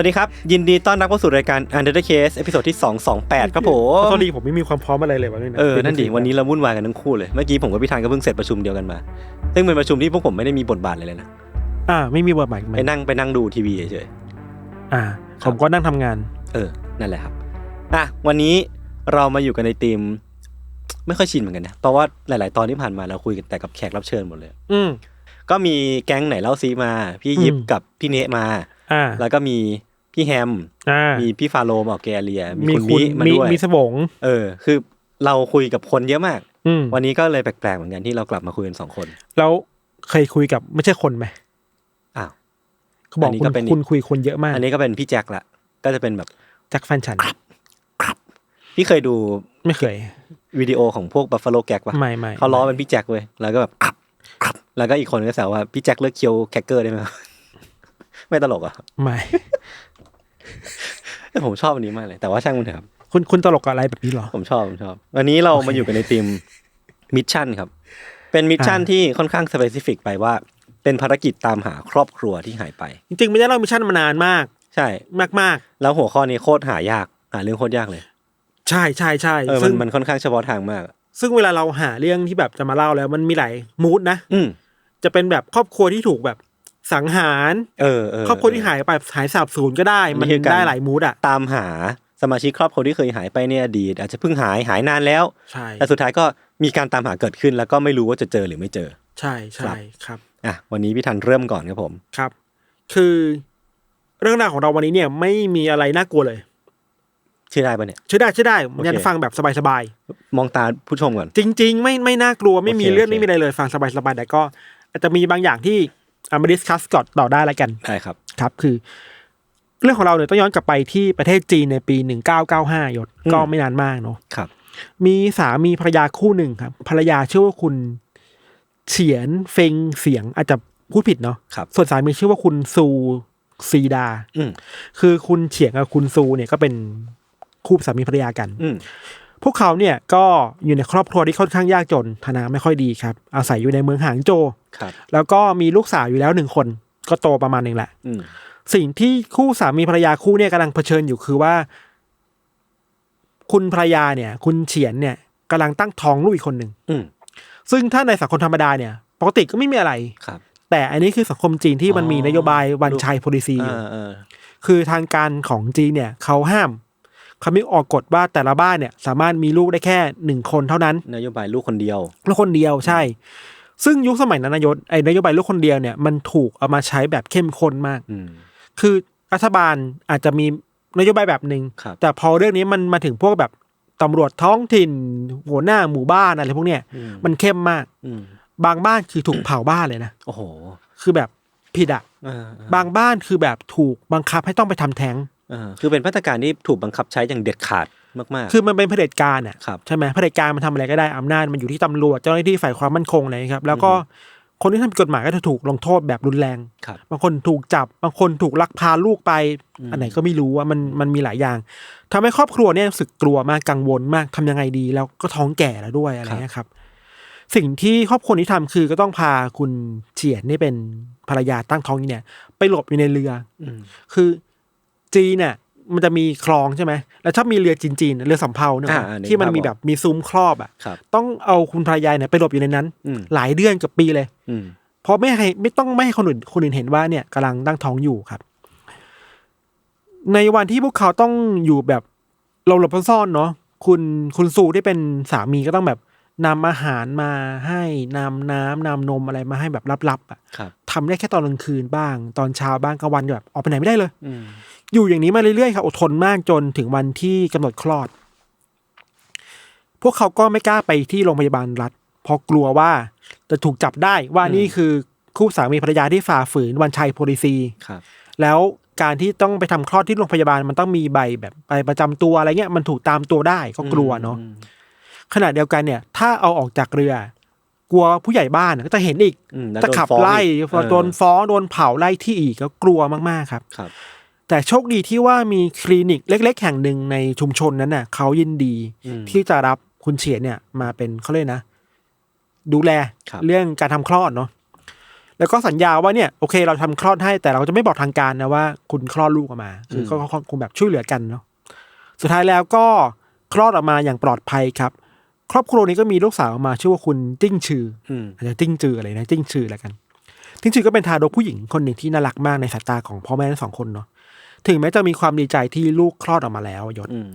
วัสดีครับ ยินดีต้อนรับเข้าสู่รายการ Under the Case เอพิโซดที่ 228 ครับผมโทษดีผมไม่มีความพร้อมอะไรเลยวะเนี่ยเออนั่นดิวันนี้เราวุ่นวายกันทั้งคู่เลยเมื่อกี้ผมกับพี่ธันก็เพิ่งเสร็จประชุมเดียวกันมา ซึ่งเป็นประชุมที่พวกผมไม่ได้มีบทบาทอะไรเลยนะอ่าไม่มีบทบาทไปนั่งไปนั่งดูทีวีเฉยอ่าผมก็นั่งทำงานๆเออ นั่นแหละครับอะวันนี้เรามาอยู่กันในทีมไม่ค่อยชินเหมือนกันนะ เพราะว่าหลาย ๆ ตอนที่ผ่านมาเราคุยกันแต่กับแขกรับเชิญหมดเลย อืมก็มีแก๊งไหนเล่าซีมา พี่ยิปอืมกับพี่เนะมา อ่า แล้วก็มี พี่แฮมอ่ามีพี่ฟาโรมาออกแกเรีย มีมีคุณคุณมิมามีด้วยมีสบงเออ คือเราคุยกับคนเยอะมากอืมวันนี้ก็เลยแปลกๆเหมือนกันที่เรากลับมาคุยกันสองคนแล้วเคยคุยกับไม่ใช่คนไหมอ้าวเขาบอกอันนี้คุก็ณเป็นอีกคุณคุยคนเยอะมาก อันนี้ก็เป็นพี่แจ็คละก็จะเป็นแบบแจ็คแฟนฉันพี่เคยดูไม่เคยวิดีโอของพวกบัฟฟาโลแก๊กปะไม่ไม่เขาล้อเป็นพี่แจ็คเว้ยแล้วก็แบบครับครับแล้วก็อีกคนก็แซวว่าพี่แจ็คเลิกเคี้ยวแคคเกอร์ได้ไหมไม่ตลกอะไม่ แต่ผมชอบอันนี้มากเลย แต่ว่าช่างมันเถอะครับคุณคุณตลกกับอะไรแบบนี้เหรอ ผมชอบผมชอบ วันนี้เรามาอยู่กันในทีมมิชชั่นครับ เป็นมิชชั่นอ่าที่ค่อนข้างสเปซิฟิกไปว่า เป็นภารกิจตามหาครอบครัวที่หายไป จริงๆ ไม่ได้เล่ามิชชั่นมานานมาก ใช่มากมากแล้วหัวข้อนี้โคตรหายากหาเรื่องโคตรยากเลยๆใช่ใช่ใช่เออมัซึ่นงมันค่อนข้างเฉพาะทางมาก ซึ่งเวลาเราหาเรื่องที่แบบจะมาเล่าแล้ว มันมีหลายมูดนะอืมจะเป็นแบบครอบครัวที่ถูกแบบ สังหารเออเออครอบครัวที่หายไปหายสาบสูญก็ได้ มันนี่คือการ ได้หลายมูดอะ ตามหาสมาชิกครอบครัวที่เคยหายไปในอดีต อาจจะเพิ่งหายหายนานแล้ว ใช่แต่สุดท้ายก็มีการตามหาเกิดขึ้น แล้วก็ไม่รู้ว่าจะเจอหรือไม่เจอ ใช่ใช่ครับอะวันนี้พี่ทันเริ่มก่อนครับผม ครับ คือเรื่องราวของเราวันนี้เนี่ยไม่มีอะไรน่ากลัวเลย ชื่อได้ปะเนี่ย เชื่อได้เชื่อได้โอเค ยันฟังแบบสบายมองตาผู้ชมก่อน ๆจริง ๆ ไม่ไม่น่ากลัวไม่มีโอเคเรื่องโอเค ไม่มีอะไรเลยฟังสบายๆแต่ก็อาจจะมีบางอย่างที่ เอามาดิสคัสก่อนต่อได้แล้วกันได้ครับครับคือ เรื่องของเราเนี่ยต้องย้อนกลับไปที่ประเทศจีนในปีหนึ่งเก้าเก้าห้ายศอืมก็ไม่นานมากเนาะครับ มีสามีภรรยาคู่หนึ่งครับ ภรรยาชื่อว่าคุณเฉียนเฟงเสียงอาจจะพูดผิดเนาะครับส่วนสามีชื่อว่าคุณซูซีดาอืมคือคุณเฉียงกับคุณซูเนี่ยก็เป็นคู่สามีภรรยากันอืม พวกเขาเนี่ยก็อยู่ในครอบครัวที่ค่อนข้างยากจนฐานะไม่ค่อยดีครับ อาศัยอยู่ในเมืองหางโจวครับแล้วก็มีลูกสาวอยู่แล้วหนึ่งคน ก็โตประมาณหนึ่งแหละอืมสิ่งที่คู่สามีภรรยาคู่เนี่ยกำลังเผชิญอยู่คือว่า คุณภรรยาเนี่ย คุณเฉียนเนี่ยกำลังตั้งท้องลูกอีกคนหนึ่งอืมซึ่งถ้าในสังคมธรรมดาเนี่ยปกติก็ไม่มีอะไรครับ แต่อันนี้คือสังคมจีนที่มันมีอ๋อนโยบายวันชัยโพลิซีเออยู่อเออคือทางการของจีนเนี่ย เขาห้าม เขาไม่ออกกฎว่าแต่ละบ้านเนี่ย สามารถมีลูกได้แค่หนึ่งคนเท่านั้นนโยบายลูกคนเดียวลูกคนเดียวใช่ ซึ่งยุคสมัยนั้นนายศไอ้นโยบายลูกคนเดียวเนี่ยมันถูกเอามาใช้แบบเข้มข้นมากอืมคือรัฐบาลอาจจะมีนโยบายแบบหนึ่งครับแต่พอเรื่องนี้มันมาถึงพวกแบบตำรวจท้องถิ่น หัวหน้าหมู่บ้านอะไรพวกเนี้ยอืมมันเข้มมากอืมบางบ้านคือถูกเผาบ้านเลยนะโอ้โห คือแบบผิดอะเออเออบางบ้านคือแบบถูกบังคับให้ต้องไปทำแท้งเออ คือเป็นมาตรการที่ถูกบังคับใช้อย่างเด็ดขาดมากๆ คือมันเป็นเผด็จการอะครับใช่ไหมเผด็จการมันทำอะไรก็ได้อำนาจมันอยู่ที่ตำรวจเจ้าหน้าที่ฝ่ายความมั่นคงอะไรครับ แล้วก็คนที่ทำผิดกฎหมายก็จะถูกลงโทษแบบรุนแรงครับบางคนถูกจับ บางคนถูกลักพาลูกไปอืมอันไหนก็ไม่รู้ว่ามันมันมีหลายอย่างทำให้ครอบครัวเนี่ยรู้สึกกลัวมากกังวลมากทำยังไงดี แล้วก็ท้องแก่แล้วด้วยอะไรเงี้ยครับ สิ่งที่ครอบครัวนี้ทำคือก็ต้องพาคุณเฉียนนี่เป็นภรรยาตั้งท้องนี้เนี่ย ไปหลบอยู่ในเรืออืมคือ จีนเนี่ยมันจะมีคลองใช่ไหม แล้วถ้ามีเรือจีนๆ เรือสำเภาเนี่ยอ่าอ่านึกที่มันภาพมีออกแบบมีซุ้มครอบอะครับต้องเอาคุณภรรยาเนี่ยไปหลบอยู่ในนั้นอืมหลายเดือนกับปีเลยอืมเพราะไม่ให้ไม่ต้องไม่ให้คนอื่นคนอื่นเห็นว่าเนี่ยกำลังตั้งท้องอยู่ครับ ในวันที่พวกเขาต้องอยู่แบบหลบหลบซ่อนๆเนาะ คุณคุณซูที่เป็นสามีก็ต้องแบบนำอาหารมาให้นำน้ำนำนมอะไรมาให้แบบลับๆอะครับทำได้แค่ตอนกลางคืนบ้าง ตอนเช้าบ้างกลางวันก็แบบออกไปไหนไม่ได้เลย อืม อยู่อย่างนี้มาเรื่อยๆครับอดทนมากจนถึงวันที่กำหนดคลอด พวกเขาก็ไม่กล้าไปที่โรงพยาบาลรัฐเพราะกลัวว่าจะถูกจับได้ว่านี่คือคู่สามีภรรยาที่ฝ่าฝืนวันชัยโพลิซีครับแล้วการที่ต้องไปทำคลอดที่โรงพยาบาลมันต้องมีใบแบบใบประจำตัวอะไรเงี้ยมันถูกตามตัวได้ก็กลัวเนาะอืมขณะเดียวกันเนี่ย ถ้าเอาออกจากเรือ กลัวผู้ใหญ่บ้านก็จะเห็นอีกอืมแล้วจะโดนขับฟ้องไล่อีกเออโดนฟ้องโดนเผาไล่ที่อีกก็กลัวมากๆครับครับ แต่โชคดีที่ว่ามีคลินิกเล็ก ๆ แห่งหนึ่งในชุมชนนั้นน่ะเขายินดีอืมที่จะรับคุณเฉียนเนี่ย มาเป็นเขาเลยกนะ ดูแลครับเรื่องการทำคลอดเนาะแล้วก็สัญญาว่าเนี่ยโอเคเราทำคลอดให้แต่เราจะไม่บอกทางการนะว่า คุณคลอดลูกออกมา คือก็ก็คงแบบช่วยเหลือกันเนาะสุดท้ายแล้วก็คลอดออกมาอย่างปลอดภัยครับ ครอบครัวนี้ก็มีลูกสาวออกมาชื่อว่าคุณจิ้งชืออืมอาจจะจิ้งจืออะไรนะจิ้งชือแล้วกัน จิ้งชือก็เป็นทารกผู้หญิงคนหนึ่งที่น่ารักมากในสายตาของพ่อแม่ทั้งสองคนเนาะ ถึงแม้จะมีความดีใจที่ลูกคลอดออกมาแล้วยศอืม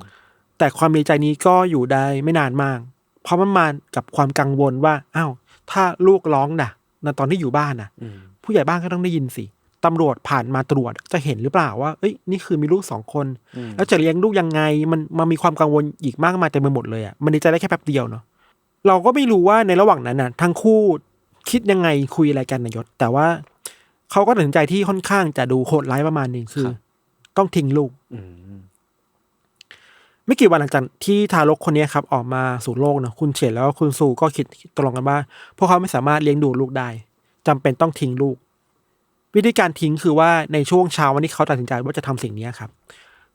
แต่ความดีใจนี้ก็อยู่ได้ไม่นานมาก เพราะมันมากับความกังวลว่าอ้าวถ้าลูกร้องนะในตอนที่อยู่บ้านนะอืมผู้ใหญ่บ้านก็ต้องได้ยินสิตำรวจผ่านมาตรวจจะเห็นหรือเปล่าว่า เอ้ย นี่คือมีลูกสองคนอืมแล้วจะเลี้ยงลูกยังไง มันมันมีความกังวลอีกมากมายเต็มไปหมดเลยอะ มันดีใจได้แค่แป๊บเดียวเนาะ เราก็ไม่รู้ว่าในระหว่างนั้นน่ะ ทั้งคู่คิดยังไงคุยอะไรกันนายศ แต่ว่าเขาก็ตัดสินใจที่ค่อนข้างจะดูโหดร้ายประมาณหนึงคือ ต้องทิ้งลูกอืมไม่กี่วันหลังจากที่ทารกคนนี้ครับ ออกมาสู่โลกเนอะคุณเฉียนแล้วก็คุณซูก็คิดตกลงกันว่า พวกเขาไม่สามารถเลี้ยงดูลูกได้จำเป็นต้องทิ้งลูก วิธีการทิ้งคือว่าในช่วงเช้าวันที่เขาตัดสินใจว่าจะทำสิ่งนี้ครับ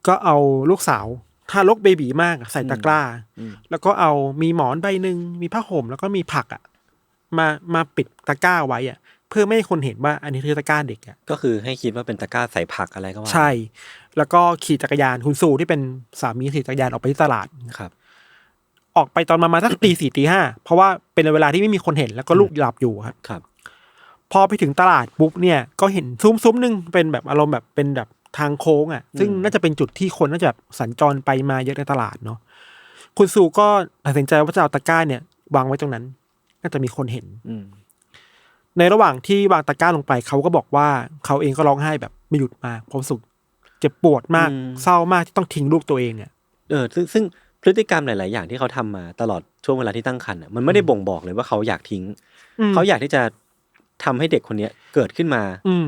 ก็เอาลูกสาวทารกเบบีมากอะใส่ตะกร้าอืมแล้วก็เอามีหมอนใบหนึ่งมีผ้าห่มแล้วก็มีผักอะมามาปิดตะกร้าไว้อะ เพื่อไม่ให้คนเห็นว่าอันนี้คือตะกร้าเด็กอะก็คือให้คิดว่าเป็นตะกร้าใส่ผักอะไรก็ว่าใช่ แล้วก็ขี่จักรยานคุณซูที่เป็นสามีขี่จักรยานออกไปที่ตลาดครับ ออกไปตอนประมาณสักตีสี่ตีห้าเพราะว่าเป็นเวลาที่ไม่มีคนเห็นแล้วก็ลูกหลับอยู่ครับครับ พอไปถึงตลาดปุ๊บเนี่ยก็เห็นซุ้มซุ้มหนึ่งเป็นแบบอารมณ์แบบเป็นแบบทางโค้งอะ ซึ่งอืมน่าจะเป็นจุดที่คนน่าจะแบบสัญจรไปมาเยอะในตลาดเนาะคุณซูก็ตัดสินใจว่าจะเอาตะกร้าเนี่ยวางไว้ตรงนั้น น่าจะมีคนเห็น อืม ในระหว่างที่วางตะกร้าลงไปเขาก็บอกว่าเขาเองก็ร้องไห้แบบไม่หยุดมากเพราะรู้สึกเจ็บปวดมากอืมเศร้ามากที่ต้องทิ้งลูกตัวเองเนี่ยเออซึ่งซึ่งพฤติกรรมหลาย ๆ อย่างที่เขาทำมาตลอดช่วงเวลาที่ตั้งครรภ์อะมันไม่ได้บ่งบอกเลยว่าเขาอยากทิ้ง เขาอยากที่จะทำให้เด็กคนเนี้ยเกิดขึ้นมา อืม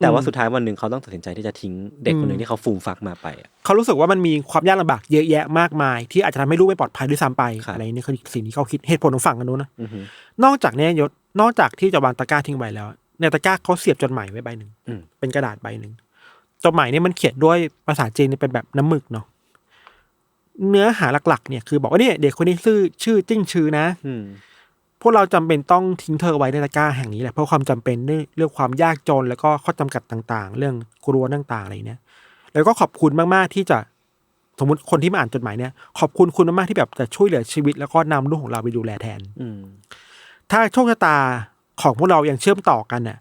แต่ว่าอืมสุดท้ายวันหนึ่งเขาต้องตัดสินใจที่จะทิ้งเด็กคนหนึ่งที่เขาฟูมฟักมาไปอะเขารู้สึกว่ามันมีความยากลำบากเยอะแยะมากมาย ที่อาจจะทำให้ลูกไม่ปลอดภัยด้วยซ้ำไปครับอะไรนี่คือสิ่งที่เขาคิดเหตุผลของฝั่งกันนู้นนะอือฮึนอกจากเนี้ยยศ นอกจากที่จะวางตะกร้าทิ้งไว้แล้ว ในตะกร้าเขาเสียบจดหมายไว้ใบหนึ่งอืมเป็นกระดาษใบหนึ่งจดหมายเนี่ยมันเขียนด้วยภาษาจีนเป็นแบบน้ำหมึกเนาะเนื้อหาหลักๆ เนี่ยคือบอกว่าเนี่ยเด็กคนนี้ชื่อชื่อจิ้งชือนะอืมพวกเราจำเป็นต้องทิ้งเธอไว้ในตะกร้าแห่งนี้แหละเพราะความจำเป็นเรื่องเรื่องความยากจนแล้วก็ข้อจำกัดต่าง ๆ เรื่องกลัวต่างๆอะไรเนี่ย แล้วก็ขอบคุณมากๆที่จะสมมติคนที่มาอ่านจดหมายเนี่ย ขอบคุณคุณมากๆที่แบบจะช่วยเหลือชีวิต แล้วก็นำลูกของเราไปดูแลแทน อืม ถ้าโชคชะตาของพวกเรายังเชื่อมต่อกันน่ะ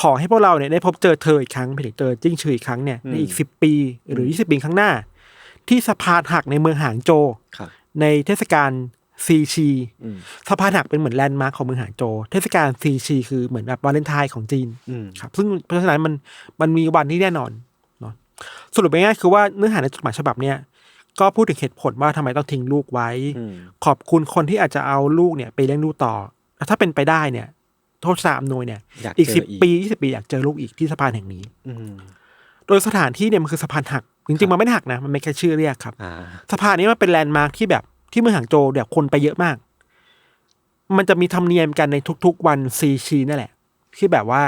ขอให้พวกเราเนี่ยได้พบเจอเธออีกครั้งไปถึงเจอจิ้งชืออีกครั้งเนี่ยในอีกสิบปี หรือยี่สิบปีข้างหน้า ที่สะพานหักในเมืองหางโจวครับในเทศกาลซีชีอืมสะพานหักเป็นเหมือนแลนด์มาร์คของเมืองหางโจวเทศกาลซีชี คือเหมือนแบบวาเลนไทน์ของจีนอืมครับซึ่งเพราะฉะนั้นมันมันมีวันที่แน่นอนเนาะสรุปง่ายๆคือว่าเนื้อหาในจดหมายฉบับเนี้ยก็พูดถึงเหตุผลว่าทำไมต้องทิ้งลูกไว้อืมขอบคุณคนที่อาจจะเอาลูกเนี่ยไปเลี้ยงดูต่อแล้ว ถ้าเป็นไปได้เนี่ย โทษสามหน่วยเนี่ยอยากอีกเจสิอบอีกปียี่สิบปีอยากเจอลูกอีกที่สะพานแห่งนี้ อืมโดยสถานที่เนี่ยมันคือสะพานหัก จริงๆมันไม่ได้หักนะ มันไม่แค่ชื่อเรียกครับอ่าสะพานนี้มันเป็นแลนด์มาร์คที่แบบที่เมืองหางโจวแบบคนไปเยอะมาก มันจะมีธรรมเนียมกันในทุก ๆ วันซีชีนั่นแหละ ที่แบบว่า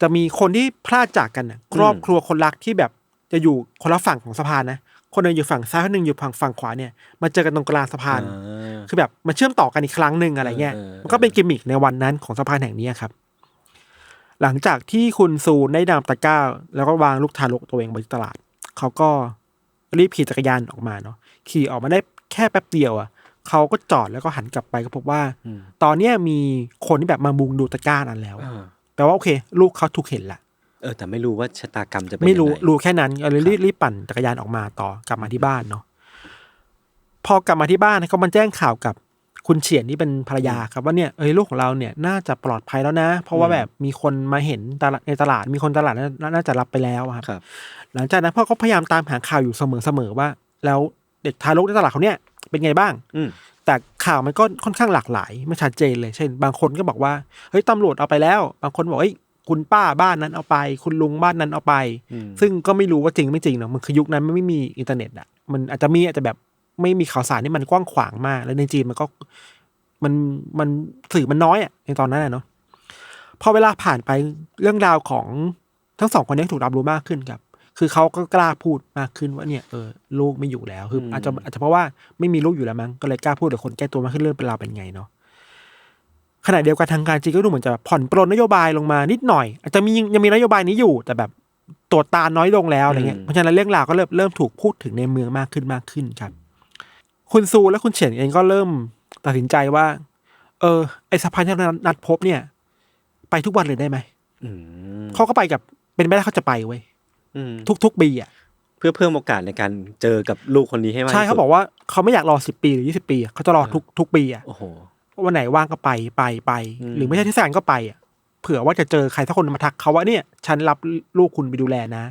จะมีคนที่พลาดจากกันน่ะครอบครัวคนรักที่แบบจะอยู่คนละฝั่งของสะพานนะ คนหนึ่งอยู่ฝั่งซ้ายคนหนึ่งอยู่ฝั่งฝั่งขวาเนี่ยมาเจอกันตรงกลางสะพานอ่าคือแบบมาเชื่อมต่อกันอีกครั้งหนึ่งอะไรเงี้ยเออเออมันก็เป็นกิมมิคในวันนั้นของสะพานแห่งนี้ครับ หลังจากที่คุณซูได้นำตะกร้า แล้วก็วางลูกทารกตัวเองบนตลาด เขาก็รีบขี่จักรยานออกมาเนาะขี่ออกมาได้แค่แป๊บเดียวอะเขาก็จอดแล้วก็หันกลับไปก็พบว่าอืมตอนเนี้ยมีคนที่แบบมามุงดูตะกร้านั้นแล้วอ่าแปลว่าโอเค ลูกเขาถูกเห็นละ เออแต่ไม่รู้ว่าชะตากรรมจะเป็นไม่รู้ยังงรู้แค่นั้นก็เลยครับรีบรีบปั่นจักรยานออกมาต่อกลับมาที่บ้านเนาะพอกลับมาที่บ้านเขามาแจ้งข่าวกับคุณเฉียนที่เป็นภรรยาครับว่าเนี่ยเอ้ยลูกของเราเนี่ยน่าจะปลอดภัยแล้วนะ เพราะว่าแบบมีคนมาเห็นตลาดในตลาดมีคนตลาดน่าน่าจะรับไปแล้วครับ ครับ หลังจากนั้นพ่อก็พยายามตามหาข่าวอยู่เสมอๆว่า แล้วเด็กทารกในตลาดเขาเนี่ยเป็นไงบ้าง อืมแต่ข่าวมันก็ค่อนข้างหลากหลายไม่ชัดเจนเลย เช่น บางคนก็บอกว่าเฮ้ยตำรวจเอาไปแล้ว บางคนบอกเฮ้ย คุณป้าบ้านนั้นเอาไป คุณลุงบ้านนั้นเอาไปอืมซึ่งก็ไม่รู้ว่าจริงไม่จริงเนาะมันคือยุคนั้นมันไม่มีอินเทอร์เน็ตอะมันอาจจะมีอาจจะแบบไม่มีข่าวสารที่มันกว้างขวางมาก แล้วในจีนมันก็มันมันสื่อมันน้อยอะในตอนนั้นอะเนาะพอเวลาผ่านไปเรื่องราวของทั้งสองคนนี้ถูกรับรู้มากขึ้นครับ คือเขาก็กล้าพูดมากขึ้นว่าเนี่ยเออลูกไม่อยู่แล้วคืออาจจะอาจจะเพราะว่าไม่มีลูกอยู่แล้วมั้งก็เลยกล้าพูดกับคนแก้ตัวมากขึ้นเรื่องเป็นราวเป็นไงเนาะ ขณะเดียวกันทางการจีนก็ดูเหมือนจะแบบผ่อนปรนนโยบายลงมานิดหน่อย อาจจะมียังมีนโยบายนี้อยู่ แต่แบบตรวจตาน้อยลงแล้วอะไรเงี้ยอืมเพราะฉะนั้นเรื่องราวก็เริ่มเริ่มถูกพูดถึงในเมืองมากขึ้นมากขึ้นครับ คุณซูและคุณเฉียนเองก็เริ่มตัดสินใจว่า เออ ไอสะพานที่เรานัดพบเนี่ย ไปทุกวันเลยได้ไหมอืมเขาก็ไปกับเป็นไปได้เขาจะไปเว้ยอืมทุกๆปีอะเพื่อเพิ่มโอกาสในการเจอกับลูกคนนี้ให้มากใช่ที่เขาสุดบอกว่าเขาไม่อยากรอสิบปีหรือยี่สิบปีอะเขาจะรอทุกทุกปีอะโอ้โห วันไหนว่างก็ไปไปไปอืมหรือไม่ใช่เทศกาลก็ไปอะเผื่อว่าจะเจอใครสักคนมาทักเขาว่าเนี่ย ฉันรับลูกคุณไปดูแลนะ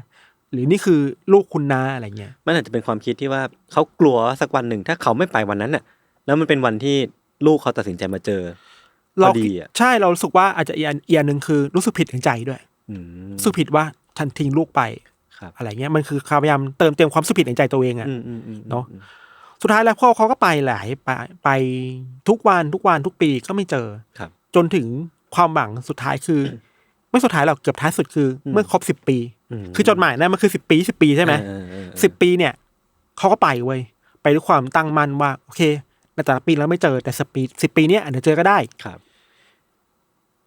หรือนี่คือลูกคุณนะอะไรเงี้ยมันอาจจะเป็นความคิดที่ว่าเขากลัวว่าสักวันหนึ่งถ้าเขาไม่ไปวันนั้นน่ะ แล้วมันเป็นวันที่ลูกเขาตัดสินใจมาเจอพเราอดีอะใช่เรารู้สึกว่าอาจจะอีกอันอีกอันหนึ่งคือรู้สึกผิดในใจด้วยอืมรู้สึกผิดว่าฉันทิ้งลูกไปครับอะไรเงี้ยมันคือพยายามเติมเต็มความรู้สึกผิดในใจตัวเองอะอืมอืมอืมเนอะ สุดท้ายแล้วพ่อเขาก็ไปหลายไปไปทุกวันทุกวันทุกปีก็ไม่เจอครับ จนถึงความหวังสุดท้ายคือ ไม่สุดท้ายหรอกเกือบท้ายสุดคืออมเมื่อครบสิบปีมคือจดหมายนั้นมันคือสิบปีสิบปีใช่ไหมเออเออเออสิบปีเนี่ยเขาก็ไปเว้ยไปด้วยความตั้งมั่นว่า โอเคในแต่ละปีแล้วไม่เจอแต่สิบปีสิบปีเนี้ยอาจจะเจอก็ได้ครับ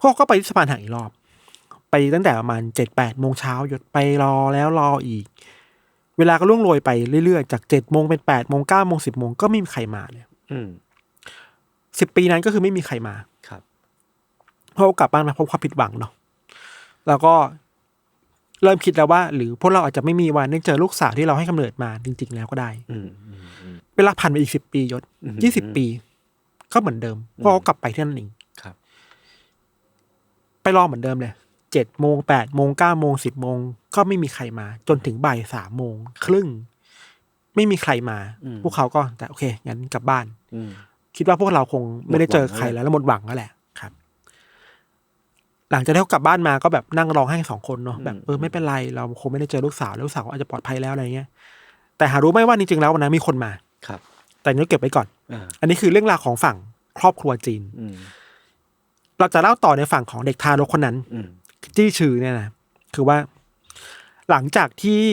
พวกก็ไปที่สะพานหักอีกรอบ ไปตั้งแต่ประมาณเจ็ดแปดโมงเช้าหยุดไปรอแล้วรออีก เวลาก็ล่วงโรยไปเรื่อยๆ จากเจ็ดโมงเป็นแปดโมงเก้าโมงสิบโมงก็ไม่มีใครมาเลยอืมสิบปีนั้นก็คือไม่มีใครมาครับพวกกลับบ้านมาพบความผิดหวังเนาะแล้วก็เริ่มคิดแล้วว่า หรือพวกเราอาจจะไม่มีวันได้เจอลูกสาวที่เราให้กำเนิดมาจริง ๆ แล้วก็ได้อืมอืมอืมเวลาผ่านไปอีกสิบปียศอืมยี่สิบปี ก็เหมือนเดิมพวกเขากลับไปที่นั่นเองครับ ไปรอเหมือนเดิมเลย เจ็ดโมงแปดโมงเก้าโมงสิบโมงก็ไม่มีใครมา จนถึงบ่ายสามโมงครึ่ง ไม่มีใครมาอืมพวกเขาก็แต่โอเคงั้นกลับบ้านอืมคิดว่าพวกเราคงไม่ได้เจอหมดหวังใครแล้วแล้วหมดหวังแล้วแหละครับ หลังจากที่เขากลับบ้านมาก็แบบนั่งร้องไห้สองคนเนาะแบบเออไม่เป็นไรเราคงไม่ได้เจอลูกสาวแล้วลูกสาวก็อาจจะปลอดภัยแล้วอะไรเงี้ย แต่หารู้ไหมว่าจริงๆแล้ววันนั้นมีคนมาครับ แต่นี้เก็บไว้ก่อนอ่าอันนี้คือเรื่องราวของฝั่งครอบครัวจีนอืมเราจะเล่าต่อในฝั่งของเด็กทารกคนนั้นอืม จี้ชื่อเนี่ยนะคือว่า หลังจากที่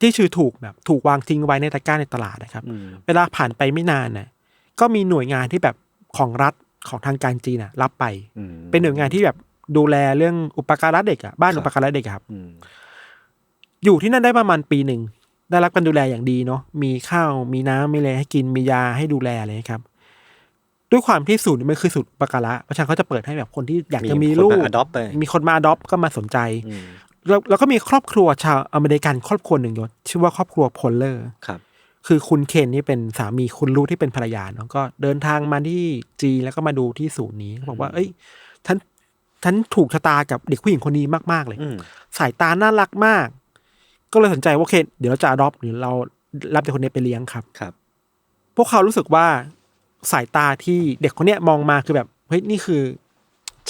จี้ชื่อถูกแบบ ถูกวางทิ้งไว้ในตะกร้าในตลาดนะครับอืมเวลาผ่านไปไม่นานนะก็มีหน่วยงานที่แบบของรัฐของทางการจีนนะรับไปอืมเป็นหน่วยงานที่แบบดูแลเรื่องอุปการะเด็กอะบ้านครับอุปการะเด็กอะครับอืมอยู่ที่นั่นได้ประมาณปีหนึ่งได้รับการดูแลอย่างดีเนาะมีข้าวมีน้ำมีอะไรให้กินมียาให้ดูแลอะไรครับ ด้วยความที่ศูนย์นี้มันคือศูนย์อุปการะเพราะฉะนั้นเขาจะเปิดให้แบบคนที่อยากจะมีลูกอดอปไปมีคนมาอดอปก็มาสนใจอืมแล้วแล้วก็มีครอบครัวชาวอเมริกันครอบครัวหนึ่งยศชื่อว่าครอบครัวพลเลอร์ครับคือคุณเคนนี่เป็นสามีคุณลูกที่เป็นภรรยาเนาะก็เดินทางมาที่จีนแล้วก็มาดูที่ศูนย์นี้บอกว่า เอ้ยฉันฉันถูกชะตากับเด็กผู้หญิงคนนี้มาก ๆ เลยอืมสายตาน่ารักมาก ก็เลยสนใจว่าโอเคเดี๋ยวเราจะอดอปหรือเรารับเด็กคนนี้ไปเลี้ยงครับครับ พวกเขารู้สึกว่า สายตาที่เด็กคนเนี้ยมองมาคือแบบเฮ้ยนี่คือ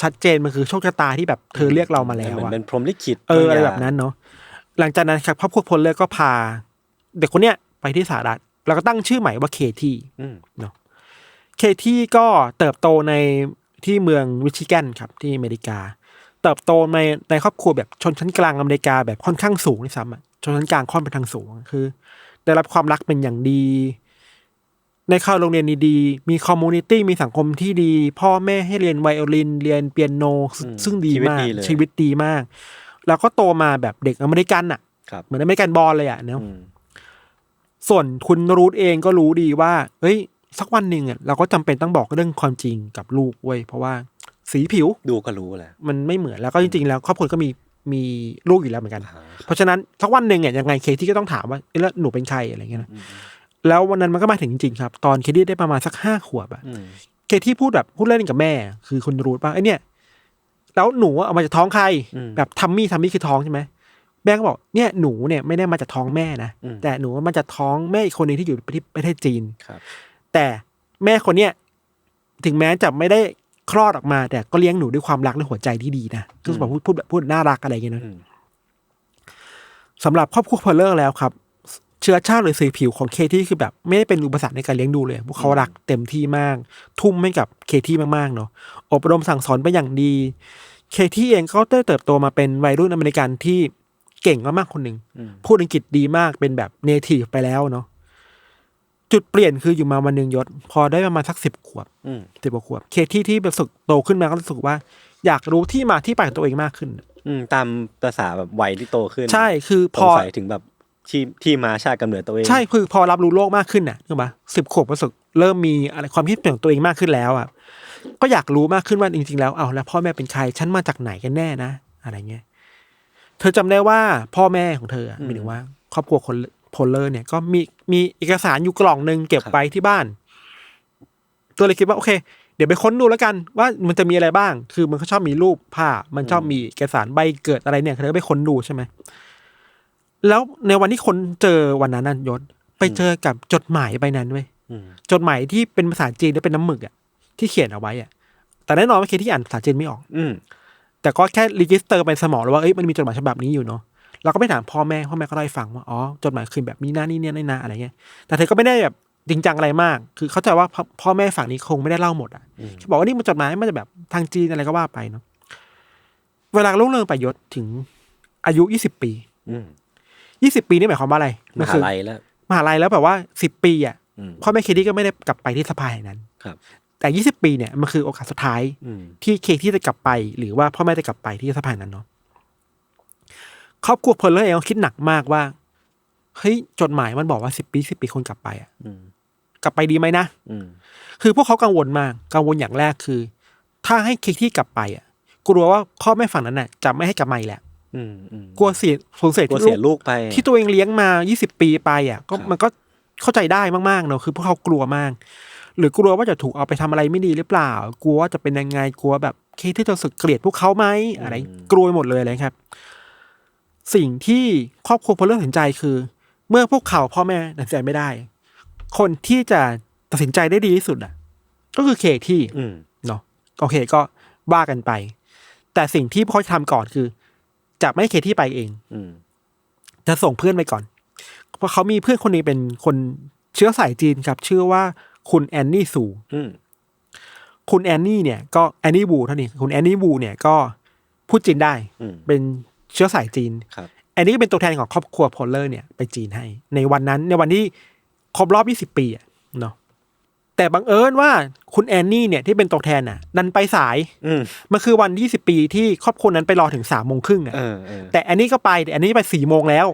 ชัดเจนมันคือโชคชะตาที่แบบเธอเรียกเรามาแล้วเหมือนอะเป็นพรหมลิขิตเอออะไรางแบบนั้นเนาะหลังจากนั้นครับครอบครัวพลเลอร์ก็พา เด็กคนเนี้ยไปที่สหรัฐแล้วก็ตั้งชื่อใหม่ว่าเคทีอืมเคที่ก็เติบโตในที่เมืองวิชิแกนครับที่อเมริกา เติบโตในในครอบครัวแบบชนชั้นกลางอเมริกาแบบค่อนข้างสูงด้วยซ้ำอะชนชั้นกลางค่อนไปทางสูงคือ ได้รับความรักเป็นอย่างดี ในเข้าโรงเรียนดีๆมีคอมมูนิตี้มีสังคมที่ดี พ่อแม่ให้เรียนไวโอลิน เรียนเปียโน ซึ่งอืมซึ่งดีชีวิตมากดีเลยชีวิตดีมาก แล้วก็โตมาแบบเด็กอเมริกันอะครับเหมือนอเมริกันบอลเลยอะเนาะอืมส่วนคุณรูทเองก็รู้ดีว่า เฮ้ย สักวันหนึ่งอะเราก็จำเป็นต้องบอกเรื่องความจริงกับลูกเว้ยเพราะว่าสีผิวดูก็รู้แหละมันไม่เหมือนแล้วก็จริง ๆ แล้วครอบครัวก็มีมีลูกอยู่แล้วเหมือนกันอ่าเพราะฉะนั้นสักวันหนึ่งเนี่ยยังไงเคที่ก็ต้องถามว่าเอ๊ะแล้วหนูเป็นใครอะไรเงี้ยนะอืม แล้ววันนั้นมันก็มาถึงจริงๆครับ ตอนเคที่ได้ประมาณสักห้าขวบอะอืมเคที่พูดแบบพูดเล่นกับแม่ คือคุณรูทว่าไอ้เนี่ย แล้วหนูอะเอามาจากท้องใครอืมแบบทัมมี่ทัมมี่คือท้องใช่ไหมแม่ก็บอกเนี่ยหนูเนี่ยไม่ได้มาจากท้องแม่นะอืมแต่หนูมาจากท้องแม่อีกคนหนึงที่อยู่ที่ประเทศจีนครับ แต่แม่คนเนี้ยถึงแม้จะไม่ได้คลอดออกมา แต่ก็เลี้ยงหนูด้วยความรักและหัวใจที่ดีนะคือแบบพูดพูดแบบพูดน่ารักอะไรอย่างเงี้ยนะอืมสำหรับครอบครัวเพลเลอร์แล้วครับ เชื้อชาติหรือสีผิวของเคที่คือแบบไม่ได้เป็นอุปสรรคในการเลี้ยงดูเลย พวกเขารักเต็มที่มาก ทุ่มให้กับเคที่มากๆเนาะอบรมสั่งสอนไปอย่างดี เคที่เองก็ได้เติบโตมาเป็นวัยรุ่นอเมริกันที่เก่งมากๆคนหนึ่งอืมพูดอังกฤษดีมากเป็นแบบเนทีฟไปแล้วเนาะจุดเปลี่ยนคืออยู่มาวันหนึ่งยศ พอได้ประมาณสักสิบขวบอืมสิบกว่าขวบ เคที่ที่รู้สึกโตขึ้นมาก็รู้สึกว่า อยากรู้ที่มาที่ไปของตัวเองมากขึ้น อืมตามภาษาแบบวัยที่โตขึ้น ใช่คือพสงอสัยถึงแบบ ที่ที่มาชาติกำเนิดตัวเอง ใช่คือพอรับรู้โลกมากขึ้นน่ะถูกปะสิบขวบรู้สึกเริ่มมีอะไรความคิดเป็นของตัวเองมากขึ้นแล้วอะก็อยากรู้มากขึ้นว่าจริงๆ แล้วเอาแล้วพ่อแม่เป็นใครฉันมาจากไหนกันแน่นะอะไรเงี้ยเธอจำได้ว่าพ่อแม่ของเธออะหมายถึงว่า ครอบครัวคนพลเลอร์เนี่ยก็มีมีเอกสารอยู่กล่องหนึ่งเก็บไว้ที่บ้าน ตัวเลยคิดว่าโอเค เดี๋ยวไปค้นดูแล้วกัน ว่ามันจะมีอะไรบ้าง คือมันก็ชอบมีรูปภาพมันชอบมีเอกสารใบเกิดอะไรเนี่ยเธอก็ไปค้นดูใช่ไหม แล้วในวันที่คนเจอวันนั้นน่ะยศไปเจอกับจดหมายใบนั้นเว้ยอืมจดหมายที่เป็นภาษาจีนและเป็นน้ำหมึกอะที่เขียนเอาไว้อะ แต่แน่นอนว่าเคที่อ่านภาษาจีนไม่ออก อืมแต่ก็แค่รีจิสเตอร์ไปสมองแล้วว่าเอ้ยมันมีจดหมายฉบับนี้อยู่เนาะเราก็ไปถามพ่อแม่พ่อแม่ก็เล่าให้ฟังว่าอ๋อจดหมายคือแบบนี้นะนี่เนี่ยนี่นะอะไรเงี้ย แต่เธอก็ไม่ได้แบบจริงจังอะไรมาก คือเข้าใจว่าพ่อพ่อแม่ฝั่งนี้คงไม่ได้เล่าหมดอะอืมแค่บอกว่านี่มันจดหมายมันจะแบบทางจีนอะไรก็ว่าไปเนาะเวลาล่วงเลยไปยศถึงอายุยี่สิบปีอืม ยี่สิบปีนี่หมายความว่าอะไรมนหาคือลัยแล้วมหาลัยแล้วแบบว่าสิบปีอะอืมพ่อแม่เคที่ก็ไม่ได้กลับไปที่สภาแห่งนั้นครับ แต่ยี่สิบปีเนี่ยมันคือโอกาสสุดท้ายอืมที่เคที่จะกลับไป หรือว่าพ่อแม่จะกลับไปที่สภาแห่งนั้นเนาะครอบครัวเพลเลอร์เองก็คิดหนักมากว่าเฮ้ยจดหมายมันบอกว่าสิบปีสิบปีคนกลับไปอะอืมกลับไปดีไหมนะอืมคือพวกเขากังวลมาก กังวลอย่างแรกคือ ถ้าให้เคที่กลับไปอะกลัวว่าพ่อแม่ฝั่งนั้นน่ะจะไม่ให้กลับมาอีกแล้วอืมอืม กลัวเสียสูญเสียกลัวที่เสียลูกลูกไป ที่ตัวเองเลี้ยงมา20ปีไปอะ ก็ครับมันก็เข้าใจได้มากๆเนอะคือพวกเขากลัวมาก หรือกลัวว่าจะถูกเอาไปทำอะไรไม่ดีหรือเปล่า กลัวว่าจะเป็นยังไงกลัวแบบเคที่จะรู้สึกเกลียดพวกเขาไหมอะไร กลัวไปหมดเลยอะไรครับ สิ่งที่ครอบครัวพลเรื่องตัดสินใจคือ เมื่อพวกเขาพ่อแม่ตัดสินใจไม่ได้ คนที่จะตัดสินใจได้ดีที่สุดอะ ก็คือเคที่อืมเนาะโอเคก็ว่ากันไป แต่สิ่งที่พวกเขาทำก่อนคือ จะไม่ให้เคที่ไปเอง อืมจะส่งเพื่อนไปก่อน เพราะเขามีเพื่อนคนหนึงเป็นคนเชื้อสายจีนครับ ชื่อว่าคุณแอนนี่ซูอืมคุณแอนนี่เนี่ยก็แอนนี่บูเท่านี้คุณแอนนี่บูเนี่ยก็พูดจีนได้อืมเป็นเชื้อสายจีนครับแอนนี่ก็เป็นตัวแทนของครอบครัวพอลเลอร์เนี่ยไปจีนให้ ในวันนั้นในวันที่ครบรอบ 20 ปีอะเนาะ แต่บังเอิญว่าคุณแอนนี่เนี่ยที่เป็นตัวแทนน่ะดันไปสายอืมมันคือวัน20ปีที่ครอบครัวนั้นไปรอถึงสามโมงครึ่งอะเออเออแต่แอนนี่ก็ไปแต่แอนนี่ไปสี่โมงแล้ว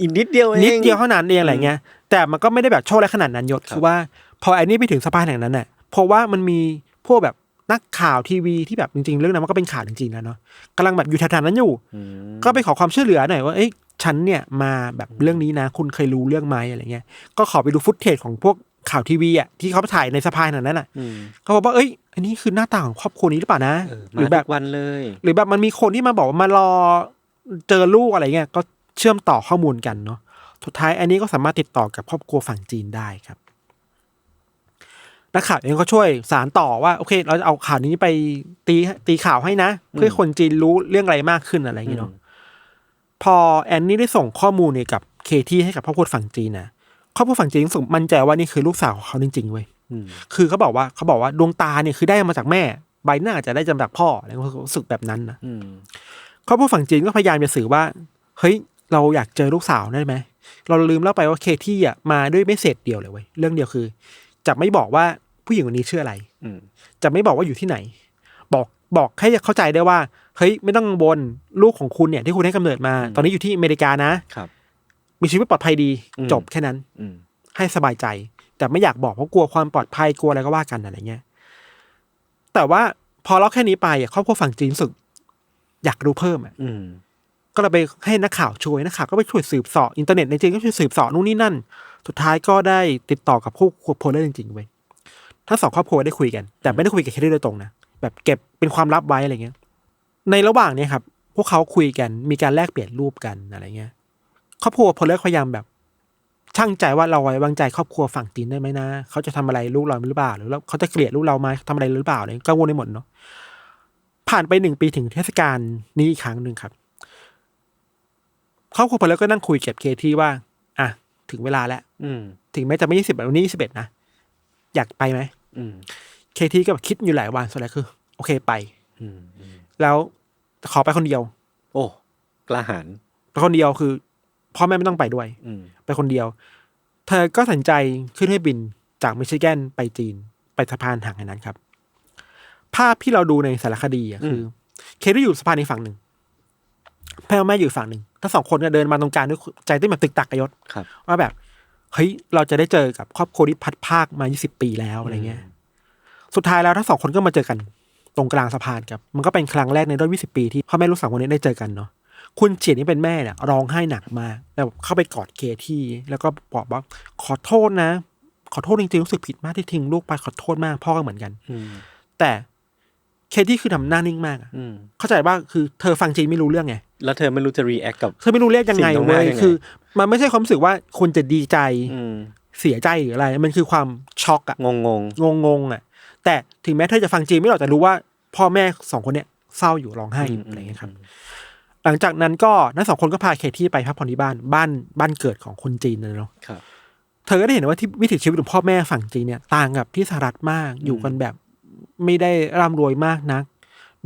อีกนิดเดียวเอง นิดเดียวเท่านั้นเองอะไรเงี้ยแต่มันก็ไม่ได้แบบโชคอะไรขนาดนั้นยศครับ คือว่า พอแอนนี่ไปถึงสภาแห่งนั้นน่ะเพราะว่ามันมีพวกแบบนักข่าวทีวีที่แบบจริง ๆ เรื่องนั้นมันก็เป็นข่าวจริงๆนะเนาะกำลังแบบอยู่แถวๆนั้นอยู่ อืมก็ไปขอความช่วยเหลือหน่อยว่าเอ้ยฉันเนี่ยมาแบบเรื่องนี้นะ คุณเคยรู้เรื่องไหมอะไรเงี้ยก็ขอไปดูฟุตเทจของพวก ข่าวทีวีอะที่เขาถ่ายในสภาแห่งนั้นน่ะอืมเขาบอกว่าเอ้ย อันนี้คือหน้าตาของครอบครัวนี้หรือเปล่านะเออหรือมาแบทุบกวันเลย หรือแบบมันมีคนที่มาบอกว่ามารอเจอลูกอะไรเงี้ยก็เชื่อมต่อข้อมูลกันเนาะสุดท้ายอันนี้ก็สามารถติดต่อกับครอบครัวฝั่งจีนได้ครับนักข่าวเองก็ช่วยสารต่อว่าโอเค เราจะเอาข่าวนี้ไปตีตีข่าวให้นะ เพื่อให้คนจีนรู้เรื่องอะไรมากขึ้นอะไรอย่างเงี้ยเนาะพอแอนนี่ได้ส่งข้อมูลเนี่ยกับเคที่ให้กับครอบครัวฝั่งจีนนะ ครอบครัวฝั่งจีนรู้สึกมั่นใจว่านี่คือลูกสาวของเขาจริงๆเว้ยอืมคือเขาบอกว่าเขาบอกว่าดวงตาเนี่ยคือได้มาจากแม่ ใบหน้าจะได้จำจากพ่ออะไรก็รู้สึกแบบนั้นนะอืมครอบครัวฝั่งจีนก็พยายามจะสื่อว่า เฮ้ย เราอยากเจอลูกสาวได้ไหมเราลืมเล่าไปว่าเคที่อะมาด้วยไม่เสร็จเดียวเลยเว้ยเรื่องเดียวคือ จะไม่บอกว่าผู้หญิงคนนี้ชื่ออะไรอืมจะไม่บอกว่าอยู่ที่ไหน บอกบอกให้เข้าใจได้ว่า เฮ้ยไม่ต้องกังวลลูกของคุณเนี่ยที่คุณให้กำเนิดมา ตอนนี้อยู่ที่อเมริกานะครับ มีชีวิตปลอดภัยดีอืมจบแค่นั้นอืมให้สบายใจ แต่ไม่อยากบอกเพราะกลัวความปลอดภัยกลัวอะไรก็ว่ากันอะไรเงี้ยแต่ว่าพอเล่าแค่นี้ไปอะครอบครัวฝั่งจีนรู้สึก อยากรู้เพิ่มอะอืมก็เลยไปให้นักข่าวช่วยนักข่าวก็ไปช่วยสืบเสอบอินเทอร์เน็ตในจีนก็ช่วยสืบเสอบนู่นนี่นั่น สุดท้ายก็ได้ติดต่อกับผู้ควบโพลเลอร์จริงๆเว้ยทั้งสองครอบครัวได้คุยกัน แต่ไม่ได้คุยกับเคที่โดยตรงนะแบบเก็บเป็นความลับไว้อะไรเงี้ย ในระหว่างเนี้ยครับ พวกเขาคุยกันมีการแลกเปลี่ยนรูปกันอะไรเงี้ย ครอบครัวโพลเลอร์พยายามแบบช่างใจว่าเราไว้วางใจครอบครัวฝั่งจีนได้ไหมนะ เขาจะทำอะไรลูกเราหรือเปล่า หรือเขาจะเกลียดลูกเราไหมทำอะไรหรือเปล่าอะไรกังวลในหมดเนาะผ่านไปหนึ่งปีถึงเทศกาลนี้อีกครั้งหนึ่งครับครอบครัวพอแล้วก็นั่งคุยกับเคที่ว่า อะ ถึงเวลาแล้ว อืมถึงแม้จะไม่ยี่สิบแบบวันนี้ยี่สิบเอ็ดนะ อยากไปไหมอืมเคที่ก็แบบคิดอยู่หลายวันสุดท้ายคือ โอเคไป อืมอืมแล้วขอไปคนเดียว โอ้กล้าหาญไปคนเดียวคือ พ่อแม่ไม่ต้องไปด้วยอืมไปคนเดียว เธอก็ตัดสินใจขึ้นเครื่องบินจากมิชิแกนไปจีน ไปสะพานห่างกันนั้นครับ ภาพที่เราดูในสารคดีอะคือ เคที่อยู่สะพานในฝั่งหนึ่งพ่อแม่อยู่ฝั่งหนึ่งทั้งสองคนก็เดินมาตรงกลางด้วยใจเต้นแบบตึกตักกระยศครับว่าแบบเฮ้ยเราจะได้เจอกับครอบครัวที่พัดภาคมา 20 ปีแล้วอะไรเงี้ย สุดท้ายแล้วทั้งสองคนก็มาเจอกัน ตรงกลางสะพานครับ มันก็เป็นครั้งแรกในรอบ 20 ปีที่พ่อแม่ลูกสาวคนนี้ได้เจอกันเนาะ คุณเฉียนนี่เป็นแม่เนี่ยร้องไห้หนักมากแล้วเข้าไปกอดเคที่ แล้วก็บอกว่าขอโทษนะ ขอโทษจริงๆรู้สึกผิดมากที่ทิ้งลูกไปขอโทษมากพ่อก็เหมือนกัน อืม แต่เคที่คือทำหน้านิ่งมากอะอืม เข้าใจว่าคือเธอฟังจีนไม่รู้เรื่องไง แล้วเธอไม่รู้จะรีแอคกับ เธอไม่รู้เรียกยังไงสิ่งตรงหน้าเว้ยยังไง คือ มันไม่ใช่ความรู้สึกว่าคุณจะดีใจอืมเสียใจหรืออะไร มันคือความช็อกอะงงงงงงๆอะแต่ถึงแม้เธอจะฟังจีนไม่หรอกแต่รู้ว่า พ่อแม่สองคนเนี่ยเศร้าอยู่ร้องไห้อยู่อะไรอย่างเงี้ยครับ หลังจากนั้นก็ทั้งสองคนก็พาเคที่ไปพักผ่อนที่บ้านบ้านบ้านเกิดของคนจีนนะเนาะครับเธอก็ได้เห็นว่าที่วิถีชีวิตของพ่อแม่ฝั่งจีนเนี่ยต่างกับที่สหรัฐมากอยู่กันแบบไม่ได้ร่ำรวยมากนัก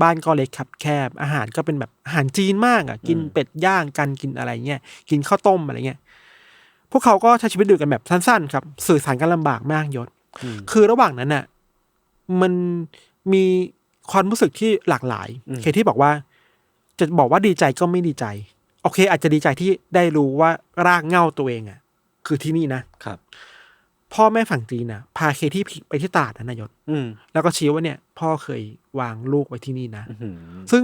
บ้านก็เล็กคับแคบ อาหารก็เป็นแบบอาหารจีนมากอะ กินอืมเป็ดย่างกันกินอะไรเงี้ยกินข้าวต้มอะไรเงี้ยพวกเขาก็ใช้ชีวิตอยู่กันแบบสั้นๆ ครับ สื่อสารกันลำบากมากยศอืมคือระหว่างนั้นน่ะ มันมีความรู้สึกที่หลากหลายอืมเคที่บอกว่า จะบอกว่าดีใจก็ไม่ดีใจ โอเค อาจจะดีใจที่ได้รู้ว่ารากเหง้าตัวเองอะ คือที่นี่นะครับ พ่อแม่ฝั่งจีนน่ะพาเคที่ไปที่ตลาดนะนายศอืมแล้วก็ชี้ว่าเนี่ย พ่อเคยวางลูกไว้ที่นี่นะอื้อหือซึ่ง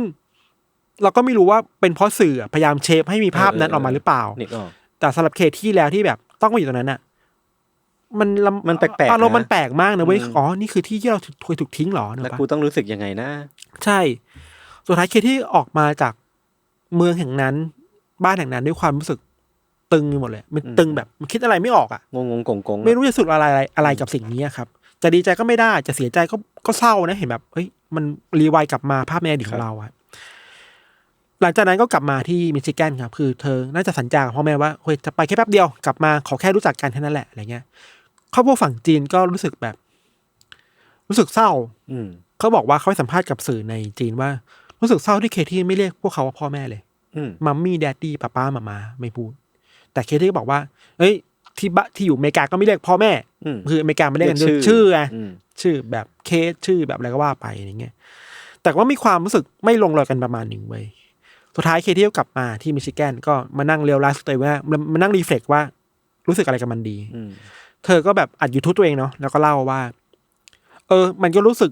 เราก็ไม่รู้ว่าเป็นเพราะสื่ออะพยายามเชฟให้มีภาพนั้นเออออกมาหรือเปล่านึกออกแต่สำหรับเคที่แล้วที่แบบต้องมาอยู่ตรงนั้นน่ะ มันลำมันแปลกๆอารมณ์นะมันแปลกมากนะเว้ยอืมอ๋อนี่คือที่ที่เราถูกถูกทิ้งเหรอเนแล้วอะปะกูต้องรู้สึกยังไงนะ ใช่ สุดท้ายเคที่ออกมาจากเมืองแห่งนั้น บ้านแห่งนั้นด้วยความรู้สึกตึงไปหมดเลย มันอืมตึงแบบมันคิดอะไรไม่ออกอะงงงกงกงไม่รู้จะสุดอะไรอะไรอะไรกับสิ่งนี้อะครับ จะดีใจก็ไม่ได้จะเสียใจก็ก็เศร้านะเห็นแบบเฮ้ยมันรีไวล์กลับมาภาพในอดีตของเราอะหลังจากนั้นก็กลับมาที่มิชิแกนครับคือเธอน่าจะสัญญากับพ่อแม่ว่าเฮ้ยจะไปแค่แป๊บเดียวกลับมาขอแค่รู้จักกันแค่นั้นแหละอะไรเงี้ยครอบครัวฝั่งจีนก็รู้สึกแบบ รู้สึกเศร้า อืมเขาบอกว่าเขาให้สัมภาษณ์กับสื่อในจีนว่า รู้สึกเศร้าที่เคที่ไม่เรียกพวกเขาว่าพ่อแม่เลยอืมมัมมี่แดดดี้ป้าป้ามามาไม่พูด แต่เคที่ก็บอกว่า เอ้ย ที่บ้านที่อยู่อเมริกาก็ไม่เรียกพ่อแม่ อืม คืออเมริกาไม่เรียกกันเรีด้วยยกชื่อไงอืม ชื่อแบบเคสชื่อแบบอะไรก็ว่าไปอย่างเงี้ยแต่ว่ามีความรู้สึกไม่ลงรอยกันประมาณหนึ่งเว้ยสุดท้ายเคที่ก็กลับมาที่มิชิแกนก็มานั่งเรียลไลฟ์ตัวเองว่ามานั่งรีเฟล็กว่ารู้สึกอะไรกับมันดี อืม เธอก็แบบอัดยูทูบตัวเองเนาะแล้วก็เล่าว่า เออ มันก็รู้สึก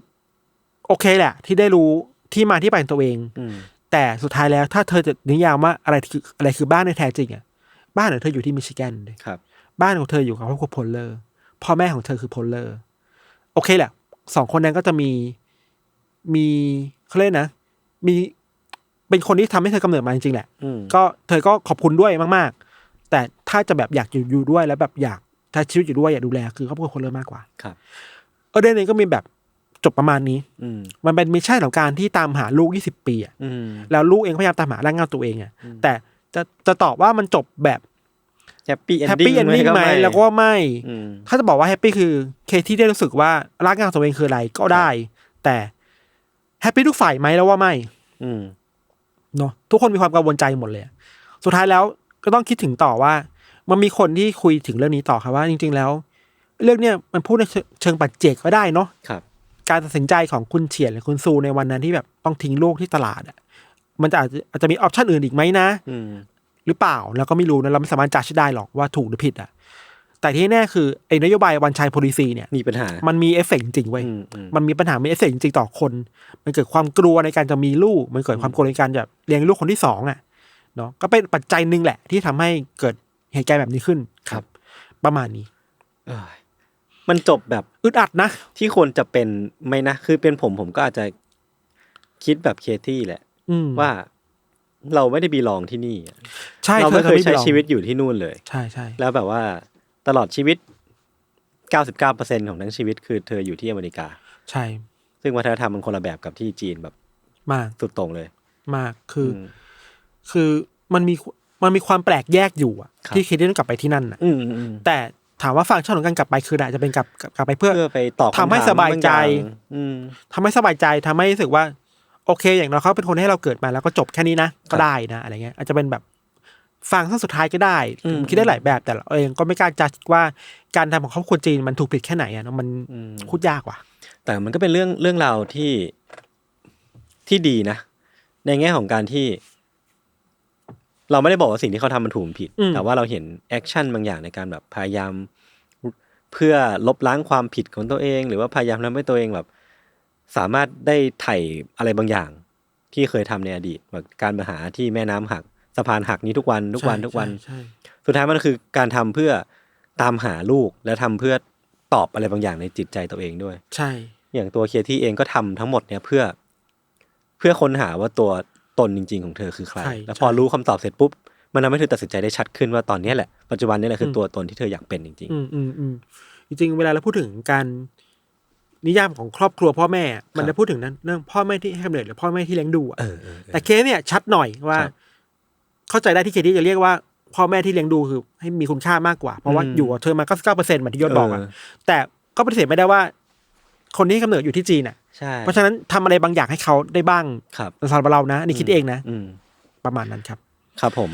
โอเคแหละ ที่ได้รู้ ที่มาที่ไปของตัวเองอืมแต่สุดท้ายแล้วถ้าเธอจะนิยามว่าอะไรคืออะไรคือบ้านในแท้จริงอะบ้านของเธออยู่ที่มิชิแกนเลยครับ บ้านของเธออยู่กับครอบครัวพลเลอร์พ่อแม่ของเธอคือพลเลอร์โอเคแหละสองคนนั้นก็จะมีมีเขาเรียกนะ มีเป็นคนที่ทำให้เธอกำเนิดมาจริงๆแหละอืมก็เธอก็ขอบคุณด้วยมากๆ แต่ถ้าจะแบบอยากอยู่อยู่ด้วยแล้วแบบอยากใช้ชีวิตอยู่ด้วยอยากดูแลคือครอบครัวพลเลอร์มากกว่า ครับเออเดนเองก็มีแบบ จบประมาณนี้อืมมันเป็นมิชชั่นของการที่ตามหาลูก20ปีอะอืมแล้วลูกเองพยายามตามหาร่างเงาตัวเองอะอืมแต่จะจะตอบว่ามันจบแบบแฮปปี้เอนแฮปดิ้ปี้เอนดิ้งไหมแล้วก็ไม่อืมถ้าจะบอกว่าแฮปปี้คือเคที่ได้รู้สึกว่ารักงานตัวเองคืออะไรก็ได้ แต่แฮปปี้ทุกฝ่ายไหมแล้วว่าไม่ อืมเนาะทุกคนมีความกังวลใจหมดเลย สุดท้ายแล้วก็ต้องคิดถึงต่อว่า มันมีคนที่คุยถึงเรื่องนี้ต่อครับว่า จริง ๆ แล้ว เรื่องเนี้ยมันพูดในเชิงเชิงปัจเจกก็ได้เนาะครับ การตัดสินใจของคุณเฉียนหรือคุณซูในวันนั้นที่แบบต้องทิ้งลูกที่ตลาดอะมันจะอาจจะอาจจะมีออปชันอื่นอีกไหมนะอืมหรือเปล่าแล้วก็ไม่รู้นะเราไม่สามารถจัดได้หรอกว่าถูกหรือผิดอะแต่ที่แน่คือไอ้นโยบายวันชัย policy เนี่ยมีปัญหา มันมีเอฟเฟกต์จริงๆเว้ยอืมอืมมันมีปัญหามีเอฟเฟกต์จริงๆต่อคน มันเกิดความกลัวในการจะมีลูก มันเกิดความกลัวในการจะเลี้ยงลูกคนที่สองอะเนาะก็เป็นปัจจัยหนึ่งแหละ ที่ทำให้เกิดเหตุการณ์แบบนี้ขึ้นครับ ประมาณนี้เอ้ย มันจบแบบอึดอัดนะ ที่ควรจะเป็นไหมนะ คือเป็นผมผมก็อาจจะคิดแบบเคที่แหละอืมว่าเราไม่ได้บีลองที่นี่อะใช่เราไม่เคยธอใช้ลองชีวิตอยู่ที่นู่นเลย ใช่ใช่แล้วแบบว่าตลอดชีวิต 99%ของทั้งชีวิตคือเธออยู่ที่อเมริกา ใช่ ซึ่งวัฒนธรรมมันคนละแบบกับที่จีนแบบ มากสุดโต่งเลย มากคืออมคือมันมีมันมีความแปลกแยกอยู่อะครับที่เคที่ต้องกลับไปที่นั่นอะอืมอืมแต่ ถามว่าฟังก์ชันของการกลับไปคืออาจจะเป็นกลับกลับไปเพื่อเพื่อไปตอบทำให้คำถมสบายใจงอย่างอืมทำให้สบายใจทำให้รู้สึกว่า โอเค อย่างน้อยเขาเป็นคนให้เราเกิดมาแล้วก็จบแค่นี้นะก็ได้นะอะไรเงี้ยอาจจะเป็นแบบฟังขั้นสุดท้ายก็ได้อืมคิดได้หลายแบบ แต่เราเองก็ไม่กล้าจัดว่าการทำของครอบครัวจีนมันถูกผิดแค่ไหนอะเนอะมันอืมพูดยากว่ะ แต่มันก็เป็นเรื่องเรื่องราวที่ที่ดีนะ ในแง่ของการที่ เราไม่ได้บอกว่าสิ่งที่เขาทำมันถูกมันผิดอืมแต่ว่าเราเห็นแอคชั่นบางอย่างในการแบบพยายาม เพื่อลบล้างความผิดของตัวเอง หรือว่าพยายามทำให้ตัวเองแบบ สามารถได้ไถ่อะไรบางอย่าง ที่เคยทำในอดีตแบบการมาหาที่แม่น้ำหักสะพานหักนี้ทุกวันทุกวันใช่ทุกวันใช่ใช่สุดท้ายมันคือการทำเพื่อตามหาลูกและทำเพื่อตอบอะไรบางอย่างในจิตใจตัวเองด้วย ใช่ อย่างตัวเคียที่เองก็ทำทั้งหมดเนี่ยเพื่อ เพื่อค้นหาว่าตัว ตนจริง ๆ ของเธอคือใครใช่แล้วพอใช่รู้คำตอบเสร็จปุ๊บ มันทำให้เธอตัดสินใจได้ชัดขึ้นว่าตอนเนี้ยแหละ ปัจจุบันนี้แหละคืออมตัวตนที่เธออยากเป็นจริงอืมอืมอืมจริง ๆ เวลาเราพูดถึงการนิยามของครอบครัวพ่อแม่อะมันครับจะพูดถึงนั้นเรื่องพ่อแม่ที่ให้กำเนิดหรือพ่อแม่ที่เลี้ยงดูอะๆเออเออเออแต่เคสเนี่ยชัดหน่อยว่าครับเข้าใจได้ที่เคสที่จะเรียกว่าพ่อแม่ที่เลี้ยงดูคือ ให้มีคุณค่ามากกว่า เพราะว่าอืมอยู่กับเธอมาก็เก้าเปอร์เซ็นต์เหมือนที่ยศบอกอะเออแต่ก็ปฏิเสธไม่ได้ว่า คนที่ให้กำเนิดอยู่ที่จีนอะ ใช่ เพราะฉะนั้นทำอะไรบางอย่างให้เขาได้บ้างครับสำหรับเรานะอันนี้คิดเองนะ อืมประมาณนั้นครับ ครับผม